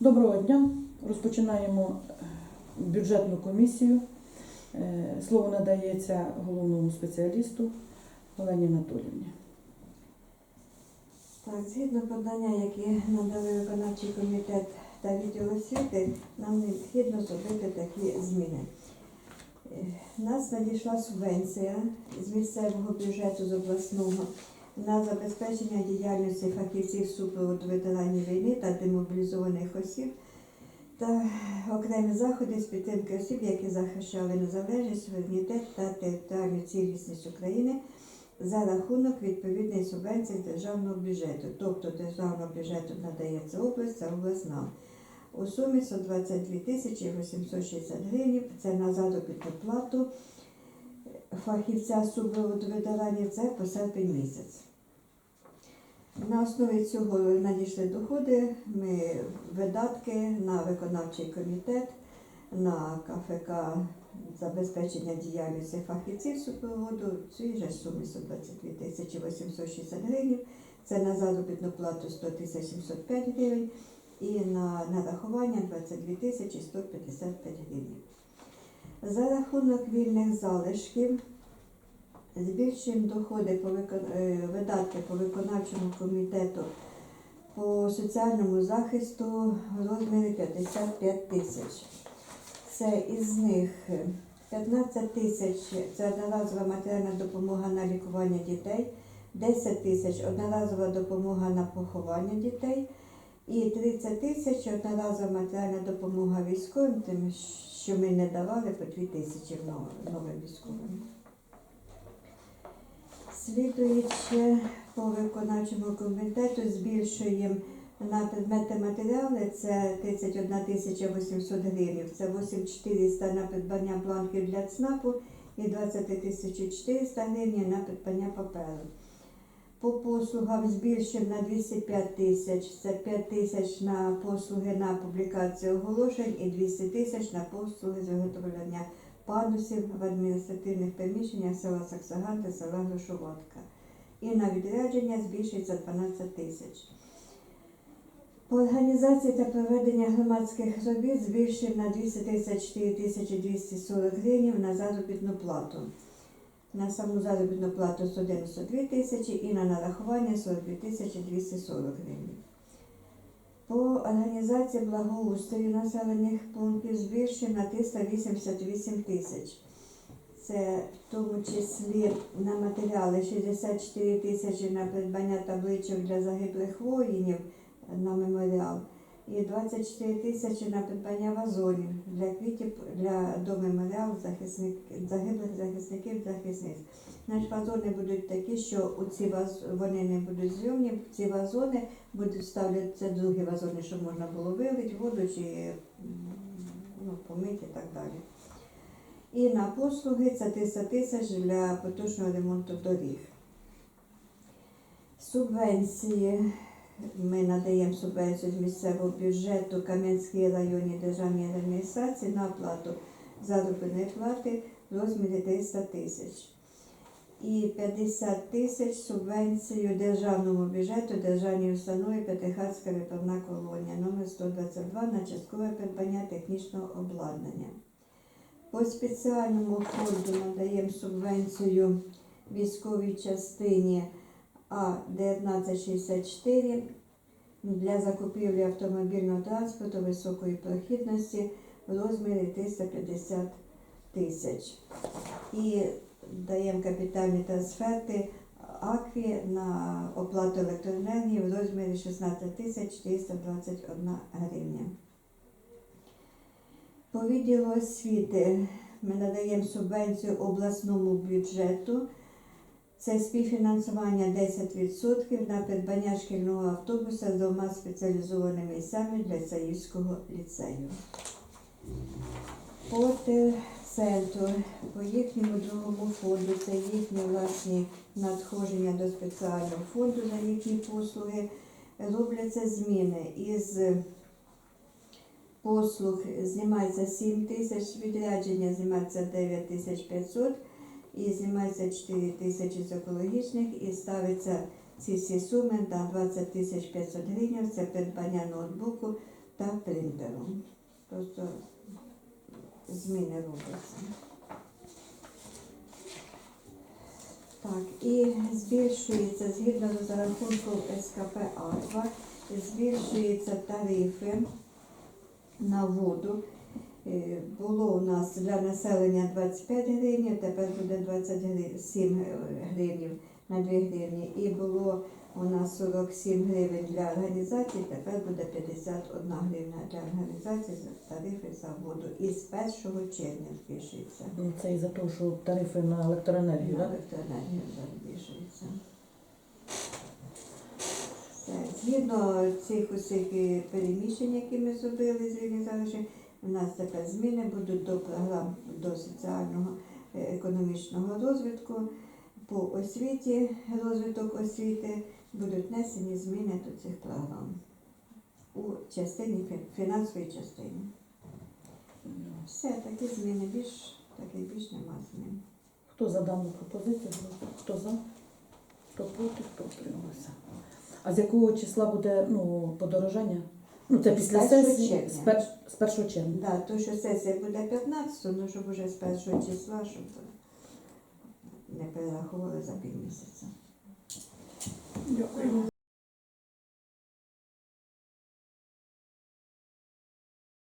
Доброго дня. Розпочинаємо е, бюджетну комісію. Е, Слово надається головному спеціалісту Олені Анатоліївні. Так, згідно подання, які надали виконавчий комітет та відділ освіти, нам необхідно зробити такі зміни. Е, У нас надійшла субвенція з місцевого бюджету з обласного на забезпечення діяльності фахівців супроводу ветеранів війни та демобілізованих осіб та окремі заходи з підтримки осіб, які захищали незалежність, суверенітет та територіальну цілісність України за рахунок відповідної субвенції з державного бюджету. Тобто державного бюджету надається область, а обласна. У сумі 122 тисячі 860 гривень. Це на заробітну плату фахівця ветеранів. Це по серпень місяць. На основі цього надійшли доходи, ми видатки на виконавчий комітет, на КФК забезпечення діяльності фахівців супроводу в цій же сумі 122 тисячі 860 гривень. Це на заробітну плату 100 тисяч 705 гривень і на нарахування 22 тисячі 155 гривень. За рахунок вільних залишків збільшуємо доходи по викон- е, видатки по виконавчому комітету по соціальному захисту в розмірі 55 тисяч. Це із них 15 тисяч це одноразова матеріальна допомога на лікування дітей, 10 тисяч одноразова допомога на поховання дітей і 30 тисяч одноразова матеріальна допомога військовим, тим, що ми не давали по 2 тисячі новим військовим. Слідуючи по виконавчому комітету, збільшуємо на предмети матеріали це 31 тисяча 800 гривень, це 8400 на придбання бланків для ЦНАПу і 20 тисяч 400 гривень на придбання паперу. По послугам збільшуємо на 205 тисяч, це 5 тисяч на послуги на публікацію оголошень і 200 тисяч на послуги з виготовлення пандусів в адміністративних приміщеннях села Саксаган та села Грошоватка. І на відрядження збільшується 12 тисяч. По організації та проведення громадських робіт збільшуємо на 234 тисячі 240 гривень на заробітну плату. На саму заробітну плату 192 тисячі і на нарахування 42 тисячі 240 гривень. По організації благоустрою населених пунктів збільшуємо на 388 тисяч. Це в тому числі на матеріали 64 тисячі на придбання табличок для загиблих воїнів на меморіал і 24 тисячі на придбання вазонів для квітів для до меморіалу захисник, загиблих захисників захисниць. Наші вазони будуть такі, що у ці ваз, вони не будуть зйомні, ці вазони будуть ставлять це другі вазони, щоб можна було вилити воду чи ну, помити і так далі. І на послуги це 300 тисяч для поточного ремонту доріг. Субвенції. Ми надаємо субвенцію з місцевого бюджету Кам'янській районній державній адміністрації на оплату заробітної плати в розмірі 300 тисяч. І 50 тисяч субвенцію державному бюджету державній установі П'ятихатська виправна колонія номер 122 на часткове придбання технічного обладнання. По спеціальному фонду надаємо субвенцію військовій частині А 1964 для закупівлі автомобільного транспорту високої прохідності в розмірі 350 тисяч. І даємо капітальні трансферти АКВІ на оплату електроенергії в розмірі 16 тисяч 421 гривня. По відділу освіти ми надаємо субвенцію обласному бюджету. Це співфінансування 10% на придбання шкільного автобуса з двома спеціалізованими місцями для Цаївського ліцею. По центру, по їхньому другому фонду, це їхні власні надходження до спеціального фонду за їхні послуги. Робляться зміни із послуг знімається 7 тисяч, відрядження знімається 9 тисяч 500 і знімається 4 тисячі з екологічних і ставиться ці всі суми на 20 тисяч 500 гривень. Це придбання ноутбуку та принтером. Просто зміни робляться. Так, і збільшується згідно з зарахунком СКП АТВА, збільшуються тарифи на воду. Е, Було у нас для населення 25 гривень, тепер буде 27 гривень на 2 гривні. І було у нас 47 гривень для організацій, тепер буде 51 гривня для організацій за тарифи за воду. І з 1 червня збільшується. Ну, Це із-за того, що тарифи на електроенергію, На електроенергію збільшується. Згідно цих усіх е, переміщень, які ми зробили з залежі, у нас тепер зміни будуть до програм до соціального е, економічного розвитку. По освіті, розвиток освіти будуть внесені зміни до цих програм у частині фі- фінансовій частині. Все, такі зміни більш таки більш нема змін. Хто за дану пропозицію? Хто за? Хто проти, хто утримався? А з якого числа буде ну, подорожання? Ну, це З після першого сесії червня. з, перш, з 1 червня. Да, то, що сесія буде 15, ну щоб уже з першого числа, щоб не перераховували за півмісяця. Дякую.